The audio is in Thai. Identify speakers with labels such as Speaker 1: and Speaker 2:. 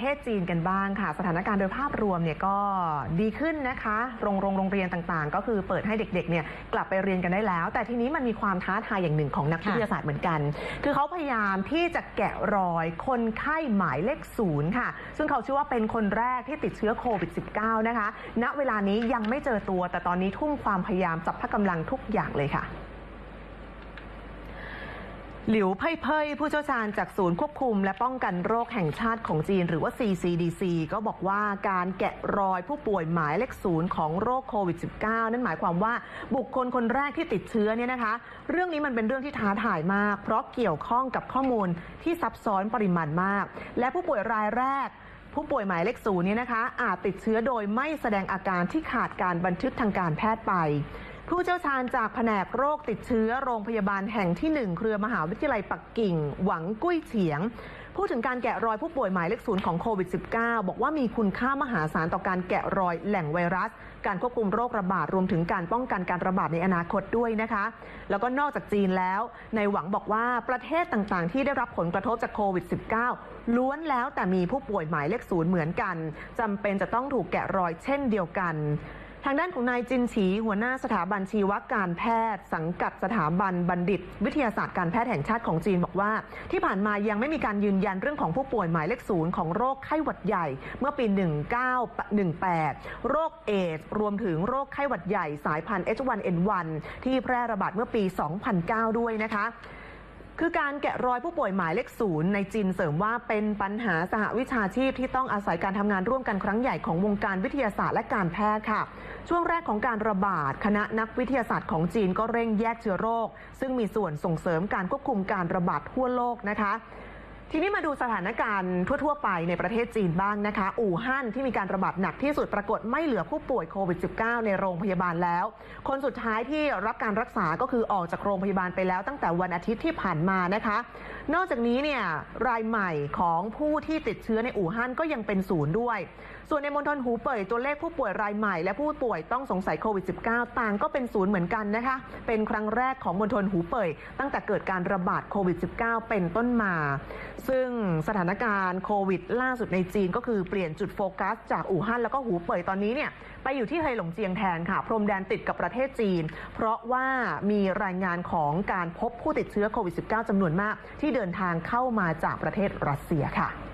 Speaker 1: เทศจีนกันบ้างค่ะ สถานการณ์โดยภาพรวมเนี่ยก็ดีขึ้นนะคะ โรงโรงโรงเรียนต่างๆ ก็คือเปิดให้เด็กๆเนี่ยกลับไปเรียนกันได้แล้ว แต่ทีนี้มันมีความท้าทายอย่างหนึ่งของนักวิทยาศาสตร์เหมือนกัน คือเขาพยายามที่จะแกะรอยคนไข้หมายเลขศูนย์ค่ะ ซึ่งเขาเชื่อว่าเป็นคนแรกที่ติดเชื้อโควิด -19 นะคะ ณ เวลานี้ยังไม่เจอตัว แต่ตอนนี้ทุ่มความพยายามจับพกำลังทุกอย่างเลยค่ะ หลิวเพ่ยเพ่ยผู้เชี่ยวชาญจากศูนย์ควบคุม และป้องกันโรคแห่งชาติของจีน หรือว่า CCDC ก็บอกว่าการแกะรอยผู้ป่วยหมายเลขศูนย์ของโรคโควิด -19 นั่นหมายความว่าบุคคลคนแรกที่ติดเชื้อเนี่ยนะคะ เรื่องนี้มันเป็นเรื่องที่ท้าทายมาก เพราะเกี่ยวข้องกับข้อมูลที่ซับซ้อนปริมาณมาก และผู้ป่วยรายแรกผู้ป่วยหมายเลขศูนย์เนี่ยนะคะ อาจติดเชื้อโดยไม่แสดงอาการที่ขาดการบันทึกทางการแพทย์ไป ผู้เชี่ยวชาญจากแผนกโรคติดเชื้อโรงพยาบาลแห่งที่ 1 เครือมหาวิทยาลัยปักกิ่ง หวังกุ้ยเฉียง พูดถึงการแกะรอยผู้ป่วยหมายเลขศูนย์ของโควิด -19 บอกว่ามีคุณค่ามหาศาลต่อการแกะรอยแหล่งไวรัส การควบคุมโรคระบาดรวมถึงการป้องกันการระบาดในอนาคตด้วยนะคะ แล้วก็นอกจากจีนแล้วในหวังบอกว่าประเทศต่างๆ ที่ได้รับผลกระทบจากโควิด -19 ล้วนแล้วแต่มีผู้ป่วยหมายเลขศูนย์เหมือนกันจำเป็นจะต้องถูกแกะรอยเช่นเดียวกัน ทางด้านของนายจินฉีหัวหน้าสถาบันชีวการแพทย์ สังกัดสถาบันบัณฑิต วิทยาศาสตร์การแพทย์แห่งชาติของจีนบอกว่า ที่ผ่านมายังไม่มีการยืนยันเรื่องของผู้ป่วยหมายเลขศูนย์ของโรคไข้หวัดใหญ่ เมื่อปี 1918 โรคเอดรวมถึงโรคไข้หวัดใหญ่สายพันธุ์ H1N1 ที่แพร่ระบาดเมื่อปี 2009 ด้วยนะคะ คือการแกะรอยผู้ป่วยหมายเลขศูนย์ในจีนเสริมว่าเป็นปัญหาสหวิชาชีพที่ต้องอาศัยการทำงานร่วมกันครั้งใหญ่ของวงการวิทยาศาสตร์และการแพทย์ค่ะ ช่วงแรกของการระบาด คณะนักวิทยาศาสตร์ของจีนก็เร่งแยกเชื้อโรค ซึ่งมีส่วนส่งเสริมการควบคุมการระบาดทั่วโลกนะคะ ทีนี้มาดูสถานการณ์ทั่ว ๆ ไปในประเทศจีนบ้างนะคะ อู่ฮั่นที่มีการระบาดหนักที่สุดปรากฏไม่เหลือผู้ป่วยโควิด -19 ในโรงพยาบาลแล้ว คนสุดท้ายที่รับการรักษาก็คือออกจากโรงพยาบาลไปแล้วตั้งแต่วันอาทิตย์ที่ผ่านมานะคะ นอกจากนี้เนี่ยรายใหม่ของผู้ที่ติดเชื้อในอู่ฮั่นก็ยังเป็นศูนย์ด้วย ส่วนในมณฑลหูเป่ยตัวเลขผู้ป่วยรายใหม่ และผู้ป่วยต้องสงสัยโควิด -19 ต่างก็เป็นศูนย์เหมือนกันนะคะ เป็นครั้งแรกของมณฑลหูเป่ยตั้งแต่เกิดการระบาดโควิด -19 เป็นต้นมา ซึ่งสถานการณ์โควิด ล่าสุดในจีนก็คือเปลี่ยนจุดโฟกัส จากอู่ฮั่นแล้วก็หูเป่ยตอนนี้เนี่ยไปอยู่ที่ไฮหลงเจียงแทนค่ะ พรมแดนติดกับประเทศจีน เพราะว่ามีรายงานของการพบผู้ติดเชื้อโควิด -19 จำนวนมาก ที่เดินทางเข้ามาจากประเทศรัสเซียค่ะ